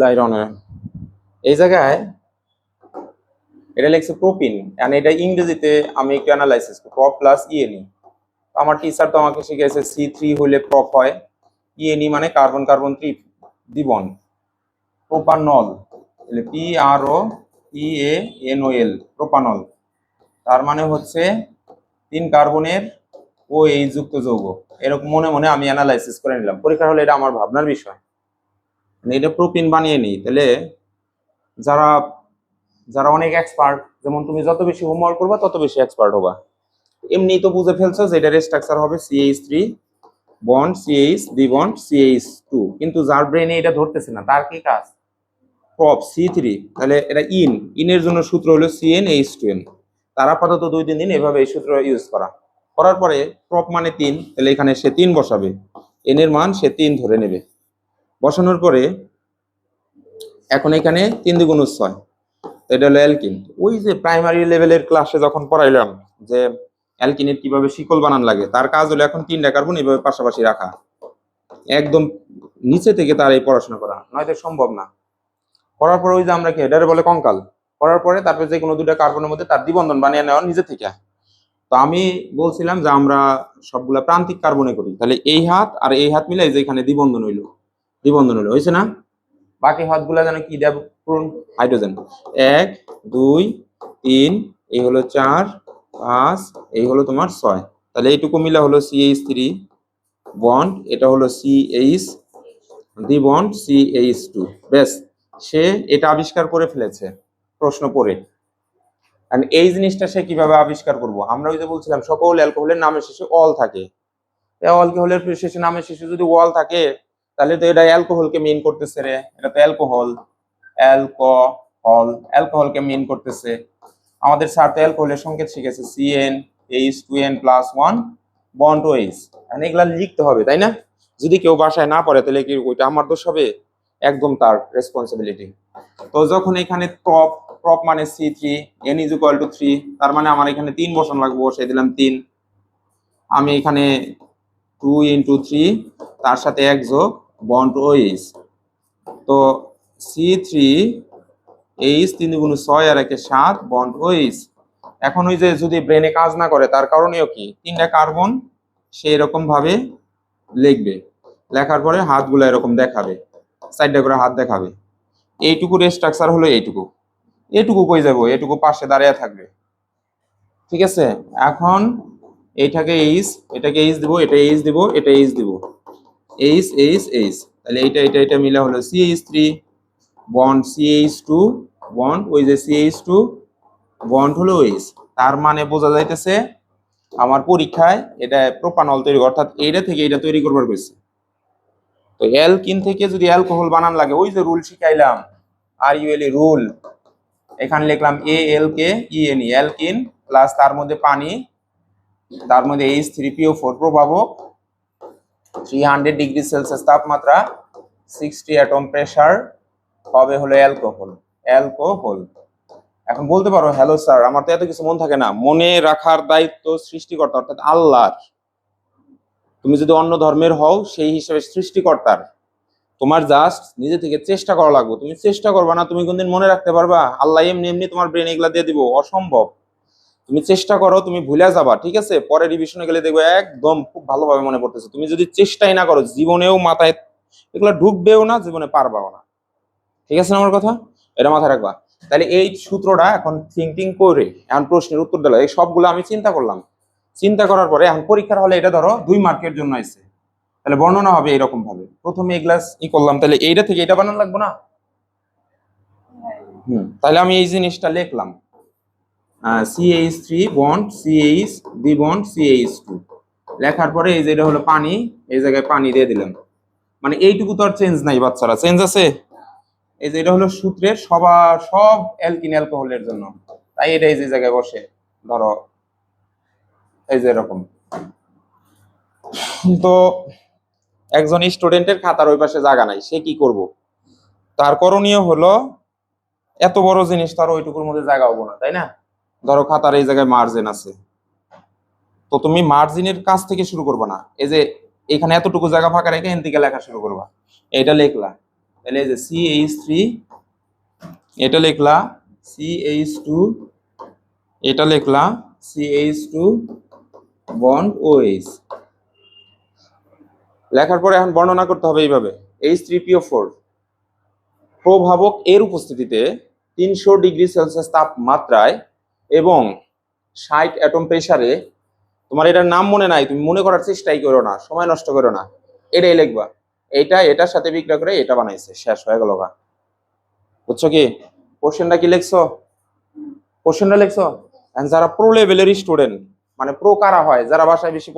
বিসমিল্লাহির রহমানির রহিম। এই জায়গায় এটা লিখছে প্রোপিন এন্ড এটা ইংরেজিতে আমি একটু অ্যানালাইসিস প্রপ প্লাস ইএনই আমার টিচার তো আমাকে শিখিয়েছে সি থ্রি হলে প্রপ হয়। ইএনই মানে carbon carbon three Dwibon. Propanol P R O E A N O L propanol তার মানে হচ্ছে তিন কার্বনের ও এই যুক্ত যৌগ। এরকম মনে মনে আমি অ্যানালাইসিস করে নিলাম। পরীক্ষা হলে এটা আমার ভাবনার বিষয়। মানে এটা প্রোপিন বানিয়ে নিই। তাহলে যারা যারা অনেক এক্সপার্ট যেমন তুমি যত বেশি হোমওয়ার্ক করবা, তত বেশি এক্সপার্ট হবা। এমনি তো বুঝে ফেলছো যে এটার স্ট্রাকচার হবে সিএইচ থ্রি বন্ড সিএইচ দ্বি বন্ড সিএইচ টু কিন্তু যার ব্রেনে এটা ধরতেছে না, তার কি কাজ? প্রপ সি থ্রি তাহলে এটা ইন ইনের জন্য সূত্র হলো সিএন এইচ টু এন তার আপাতত দুই, তিন দিন এভাবে এই সূত্র ইউজ করা। করার পরে প্রপ মানে তিন, তাহলে এখানে সে তিন বসাবে। এনের মান সে তিন ধরে নেবে। বসানোর পরে এখন এখানে তিন দ্বিগুণ ছয় এটা হলো অ্যালকিন। ওই যে প্রাইমারি লেভেলের ক্লাসে যখন পড়াইলাম যে অ্যালকিনের কীভাবে শিকল বানান লাগে, তার কাজ হলো এখন তিনটা কার্বন এইভাবে পাশাপাশি রাখা। একদম নিচে থেকে তার এই পড়াশোনা করা, নয়তো সম্ভব না। করার পরে ওই যে আমরা কি, এটারে বলে কঙ্কাল। করার পরে তারপরে যে কোনো দুটা কার্বনের মধ্যে তার দ্বিবন্ধন বানিয়ে নেওয়া নিজে থেকে। তো আমি বলছিলাম যে আমরা সবগুলা প্রান্তিক কার্বনে করি। তাহলে এই হাত আর এই হাত মিলে এই যে এখানে দ্বিবন্ধন হইল। দ্বিবন্ধন হইল হয়েছে না? বাকি হাতগুলা যেন কি দেব? পূরণ। হাইড্রোজেন। এক দুই তিন এই হলো চার পাঁচ এই হলো তোমার ছয়। তাহলে এইটুকু মিলা হলো সিএইচ থ্রি বন্ড এটা হলো সিএইচ দি বন্ড সিএইচ টু ব্যাস সে এটা আবিষ্কার করে ফেলেছে প্রশ্ন পড়ে। And এই জিনিসটা সে কীভাবে আবিষ্কার করব? আমরা ওই যে বলছিলাম সকল অ্যালকোহলের নামের শেষে অল থাকে। অ্যালকোহলের শেষে নামের শেষে যদি ওয়াল থাকে তাহলে তো এটা অ্যালকোহলকে মেইন করতেছে রে। এটা তো অ্যালকোহল। অ্যালকোহল। অ্যালকোহলকে মেইন করতেছে। আমাদের স্যার তো অ্যালকোহলের সংকেত শিখেছে। CN H two N plus one bond O H এগুলা লিখতে হবে, তাই না? যদি কেউ বাসায় না পড়ে, তাহলে কি ওইটা আমার দোষ হবে? একদম তার রেসপন্সিবিলিটি তো যখন এখানে টপ টপ মানে C three N is equal to three তার মানে আমার এখানে তিন বসান লাগবো বসে দিলাম তিন। আমি এখানে টু ইন্টু থ্রি তার সাথে এক যোগ বন্ড ও এইচ। তো সি থ্রি এইচ তিন গুণ ছয় আর একে সাত, বন্ড ও এইচ। এখন ওই যে যদি ব্রেনে কাজ না করে, তার কারণেও কি? তিনটা কার্বন সে এরকম ভাবে লিখবে। লেখার পরে হাতগুলো এরকম দেখাবে। সাইডটা করে হাত দেখাবে। এইটুকুর স্ট্রাকচার হলো এইটুকু। এইটুকু কই যাব? এইটুকু পাশে দাঁড়িয়ে থাকবে। ঠিক আছে? এখন এইটাকে এইচ, এটাকে এইচ দিব, এটা এইচ দিব, এটা এইচ দিব। এইচ এইচ এইচ তাহলে এইটা এটা এটা মিলে হলো CH three bond CH two bond ওই যে সিএইচ টু বন্ড হলো এইচ তার মানে বোঝা যাইতেছে আমার পরীক্ষায় এটা প্রোপানল তৈরি অর্থাৎ এইটা থেকে এটা তৈরি করবার কইছে। তো অ্যালকিন থেকে যদি অ্যালকোহল বানান লাগে, ওই যে রুল শিখাইলাম আর ইউএল রুল এখানে লিখলাম এ এল কে ইএনই অ্যালকিন প্লাস তার মধ্যে পানি, তার মধ্যে এইচ থ্রি পিও ফোর প্রভাবক থ্রি হান্ড্রেড ডিগ্রি সেলসিয়াস তাপমাত্রা সিক্সটি অ্যাটম প্রেসার হবে হলো অ্যালকোহল অ্যালকোহল এখন বলতে পারো হ্যালো স্যার আমার তো এত কিছু মন থাকে না। মনে রাখার দায়িত্ব সৃষ্টিকর্তা, অর্থাৎ আল্লাহর। তুমি যদি অন্য ধর্মের হও, সেই হিসেবে সৃষ্টিকর্তার। তোমার জাস্ট নিজে থেকে চেষ্টা করা লাগবে। তুমি চেষ্টা করবা না, তুমি কোনদিন মনে রাখতে পারবা? আল্লাহ এমনি এমনি তোমার ব্রেন এগুলা দিয়ে দিব। অসম্ভব। তুমি চেষ্টা করো, তুমি ভুলে যাবা, ঠিক আছে? পরে রিভিশনে গেলে দেখবে একদম খুব ভালোভাবে মনে পড়তেছে। তুমি যদি চেষ্টাই না করো, জীবনেও মাথায় এগুলো ঢুকবেও না, জীবনে পারবাও না। ঠিক আছে আমার কথা? এটা মাথায় রাখবা। তাহলে এই সূত্রটা এখন থিঙ্কিং করে, এখন প্রশ্নের উত্তর দিল। এই সবগুলো আমি চিন্তা করলাম। চিন্তা করার পরে এখন পরীক্ষার হলে এটা ধরো দুই মার্কের জন্য আছে তাহলে বর্ণনা হবে এরকম ভাবে প্রথমে এই গ্লাস ই করলাম, তাহলে এইটা থেকে এটা বানানো লাগবে না? হুম, তাহলে আমি এই জিনিসটা লিখলাম। সিএইচ থ্রি বন্ড সিএইচ দ্বি বন্ড সিএইচ টু লেখার পরে এই যে এটা হলো পানি এই জায়গায় পানি দিয়ে দিলাম। মানে এইটুকু তো আর চেঞ্জ নাই বাচ্চারা চেঞ্জ আছে? এই যে এটা হলো সূত্রের সবার সব অ্যালকিন অ্যালকোহলের জন্য। তাই এটা এই যে জায়গায় বসে ধরো এই যে এরকম। তো একজন স্টুডেন্টের খাতার ওই পাশে জায়গা নাই সে কি করব? তার করণীয় হলো এত বড় জিনিস তার ওইটুকুর মধ্যে জায়গা হব না তাই না? ধরো খাতার এই জায়গায় মার্জিন আছে। তো তুমি মার্জিনের কাছ থেকে শুরু করবে না। এই যে এখানে এতটুকু জায়গা ফাঁকা রেখে এন লেখা শুরু করবা। এটা লেখলা। তাহলে এই যে সি এইচ থ্রি এটা লিখলা। সি এইচ টু এটা লিখলা। C H two bond O H লেখার পরে এখন বর্ণনা করতে হবে এইভাবে। এইচ থ্রি পিও ফোর প্রভাবক এর উপস্থিতিতে তিনশো ডিগ্রি সেলসিয়াস তাপমাত্রায় এবং ষাট অ্যাটম প্রেসারে তোমার এটার নাম মনে নাই, তুমি মনে করার চেষ্টাই করো না, সময় নষ্ট করো না। এটাই লিখবা। এটা, এটার সাথে বিক্রয় করে এটা বানাইছে, শেষ হয়ে গেল গা। বুঝছ কি? কোশ্চেনটা কি লিখছো? কোশ্চেনটা লিখছো? অ্যান্ড যারা প্রো লেভেলের স্টুডেন্ট মানে প্রো কারা হয়, যারা বাসায় বেশি